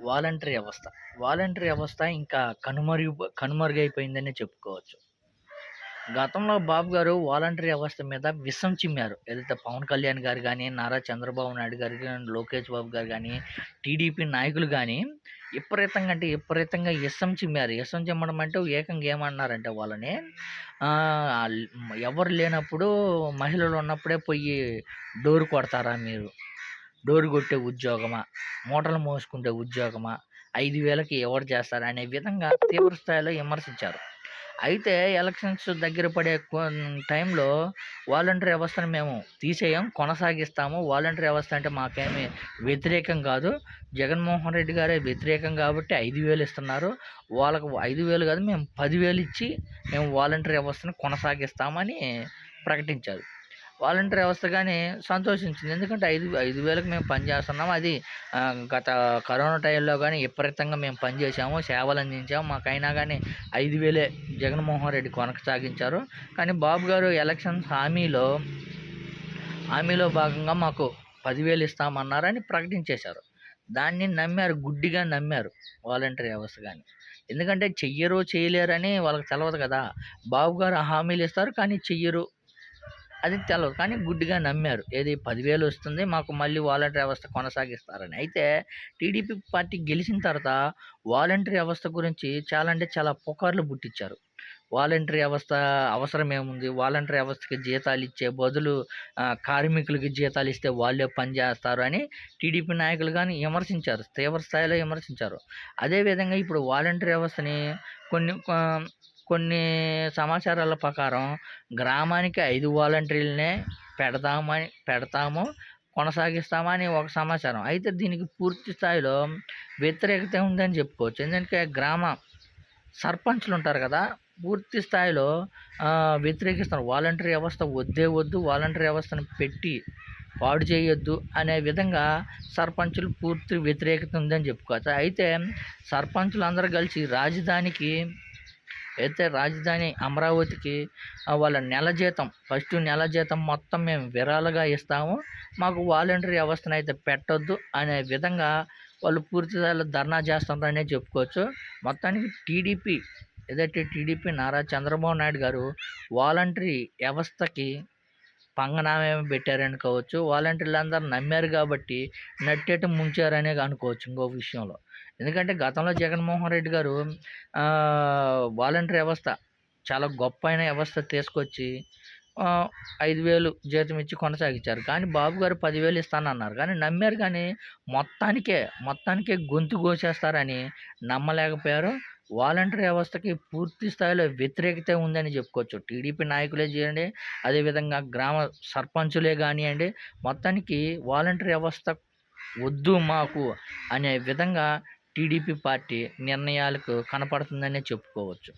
Voluntary వ్యవస్థ voluntary వ్యవస్థ ఇంకా కనుమరుగు కనుమరుగైపోయిందనే చెప్పుకోవచ్చు. గతంలో బాబు గారు వాలంటరీ వ్యవస్థ మీద విషం చిమ్మారు. ఏదైతే పవన్ కళ్యాణ్ గారు కానీ నారా చంద్రబాబు నాయుడు గారు కానీ లోకేష్ బాబు గారు కానీ టీడీపీ నాయకులు కానీ విపరీతంగా అంటే విపరీతంగా విషం చిమ్మారు. విషం చిమ్మడం అంటే ఏకంగా ఏమన్నారంటే వాళ్ళని ఎవరు లేనప్పుడు మహిళలు ఉన్నప్పుడే పోయి డోర్ కొడతారా మీరు? డోర్ కొట్టే ఉద్యోగమా? మూటలు మోసుకుంటే ఉద్యోగమా? ఐదు వేలకి ఎవరు చేస్తారు? అనే విధంగా తీవ్ర స్థాయిలో విమర్శించారు. అయితే ఎలక్షన్స్ దగ్గర పడే టైంలో వాలంటరీ వ్యవస్థను మేము తీసేయం కొనసాగిస్తాము. వాలంటరీ వ్యవస్థ అంటే మాకేమి వ్యతిరేకం కాదు. జగన్మోహన్ రెడ్డి గారే వ్యతిరేకం కాబట్టి ఐదు వేలు ఇస్తున్నారు. వాళ్ళకు ఐదు వేలు కాదు మేము పదివేలు ఇచ్చి మేము వాలంటరీ వ్యవస్థను కొనసాగిస్తామని ప్రకటించారు. వాలంటరీ వ్యవస్థ కానీ సంతోషించింది. ఎందుకంటే ఐదు ఐదు వేలకు మేము పనిచేస్తున్నాము అది గత కరోనా టైంలో కానీ విపరీతంగా మేము పనిచేసాము సేవలు అందించాము. మాకైనా కానీ ఐదు వేలే జగన్మోహన్ రెడ్డి కొనసాగించారు కానీ బాబు గారు ఎలక్షన్ హామీలో హామీలో భాగంగా మాకు పదివేలు ఇస్తామన్నారని ప్రకటించేశారు. దాన్ని నమ్మారు గుడ్డిగా నమ్మారు వాలంటరీ వ్యవస్థ కానీ ఎందుకంటే చెయ్యరు చేయలేరని వాళ్ళకి తెలవదు కదా. బాబు గారు హామీలు ఇస్తారు కానీ చెయ్యరు అది తెలవదు. కానీ గుడ్డిగా నమ్మారు. ఏది పదివేలు వస్తుంది మాకు మళ్ళీ వాలంటరీ వ్యవస్థ కొనసాగిస్తారని. అయితే టీడీపీ పార్టీ గెలిచిన తర్వాత వాలంటరీ వ్యవస్థ గురించి చాలా అంటే చాలా పుకార్లు పుట్టించారు వాలంటరీ వ్యవస్థ అవసరం ఏముంది? వాలంటరీ వ్యవస్థకి జీతాలు ఇచ్చే బదులు కార్మికులకి జీతాలు ఇస్తే వాళ్ళే పని చేస్తారు అని టీడీపీ నాయకులు కానీ విమర్శించారు. తీవ్ర స్థాయిలో విమర్శించారు. అదేవిధంగా ఇప్పుడు వాలంటరీ వ్యవస్థని కొన్ని కొన్ని సమాచారాల ప్రకారం గ్రామానికి ఐదు వాలంటీర్లనే పెడదామని పెడతాము కొనసాగిస్తామని ఒక సమాచారం. అయితే దీనికి పూర్తి స్థాయిలో వ్యతిరేకత ఉందని చెప్పుకోవచ్చు. ఎందుకంటే గ్రామ సర్పంచ్లు ఉంటారు కదా పూర్తి స్థాయిలో వ్యతిరేకిస్తారు. వాలంటరీ వ్యవస్థ వద్దే వద్దు వాలంటరీ వ్యవస్థను పెట్టి పాడు చేయొద్దు అనే విధంగా సర్పంచులు పూర్తి వ్యతిరేకత ఉందని చెప్పుకోవచ్చు. అయితే సర్పంచులు అందరూ కలిసి రాజధానికి అయితే రాజధాని అమరావతికి వాళ్ళ నెల జీతం. ఫస్ట్ నెల జీతం మొత్తం మేము విరాళగా ఇస్తాము. మాకు వాలంటరీ వ్యవస్థను అయితే పెట్టొద్దు అనే విధంగా వాళ్ళు పూర్తి ధర్నా చేస్తున్నారనే చెప్పుకోవచ్చు. మొత్తానికి టీడీపీ ఏదైతే టీడీపీ నారా చంద్రబాబు నాయుడు గారు వాలంటరీ వ్యవస్థకి పంగనామేమి పెట్టారనుకోవచ్చు వాలంటీర్లు అందరూ నమ్మారు కాబట్టి నట్టేట ముంచారనే అనుకోవచ్చు ఇంకో విషయంలో. ఎందుకంటే గతంలో జగన్మోహన్ రెడ్డి గారు వాలంటీర్ వ్యవస్థ చాలా గొప్ప అయిన వ్యవస్థ తీసుకొచ్చి ఐదు వేలు జీతం ఇచ్చి కొనసాగించారు. కానీ బాబు గారు పదివేలు ఇస్తానన్నారు. కానీ నమ్మారు కానీ మొత్తానికే మొత్తానికే గొంతు కోసేస్తారని నమ్మలేకపోయారు. వాలంటరీ వ్యవస్థకి పూర్తి స్థాయిలో వ్యతిరేకత ఉందని చెప్పుకోవచ్చు. టీడీపీ నాయకులే చేయండి అదేవిధంగా గ్రామ సర్పంచులే కానివ్వండి మొత్తానికి వాలంటరీ వ్యవస్థ వద్దు మాకు అనే విధంగా టీడీపీ పార్టీ నిర్ణయాలకు కనపడుతుందనే చెప్పుకోవచ్చు.